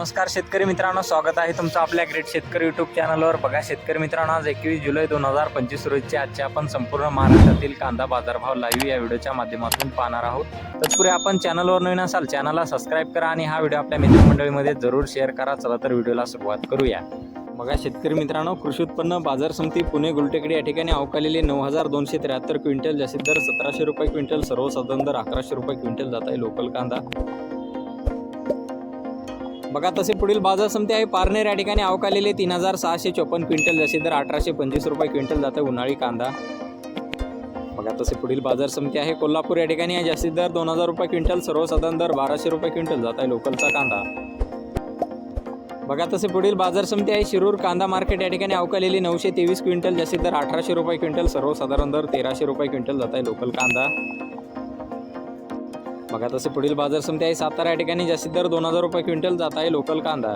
नमस्कार शेतकरी मित्रांनो स्वागत आहे तुमचं आपल्या ग्रेट शेतकरी युट्यूब चॅनलवर बघा शेतकरी मित्रांनो आज एकवीस जुलै दोन हजार पंचवीस रोजचे आजचे आपण संपूर्ण महाराष्ट्रातील कांदा बाजारभाव लाईव्ह या व्हिडिओच्या माध्यमातून पाहणार आहोत. तत्पूर्वी आपण चॅनलवर नवीन असाल चॅनलला सबस्क्राईब करा आणि हा व्हिडिओ आपल्या मित्रमंडळीमध्ये जरूर शेअर करा. चला तर व्हिडिओला सुरुवात करूया. बघा शेतकरी मित्रांनो कृषी उत्पन्न बाजार समिती पुणे गुलटेकडी या ठिकाणी अवकालेले नऊ हजार दोनशे त्र्याहत्तर क्विंटल जास्तीत दर सतराशे रुपये क्विंटल सर्वसाधारण दर अकराशे रुपये क्विंटल जात आहे लोकल कांदा. बघा तसे पुढील बाजार समिती आहे. पारनेर या ठिकाणी अवकालेले तीन हजार सहाशे चोपन्न क्विंटल जसे दर अठराशे पंचवीस रुपये क्विंटल जातं उन्हाळी कांदा. बघा तसे पुढील बाजार समिती आहे. कोल्हापूर या ठिकाणी आहे. जास्तीत दर दोन हजार रुपये क्विंटल सर्वसाधारण दर बाराशे रुपये क्विंटल जात आहे लोकलचा कांदा. बघा तसे पुढील बाजार समिती आहे. शिरूर कांदा मार्केट या ठिकाणी अवकालेली नऊशे तेवीस क्विंटल जास्तीत दर अठराशे रुपये क्विंटल सर्वसाधारण दर तेराशे रुपये क्विंटल जात आहे लोकल कांदा. बघा तसे पुढील बाजार समिती आहे. सातारा या ठिकाणी जास्तीत दर दोन हजार रुपये क्विंटल जात आहे लोकल कांदा.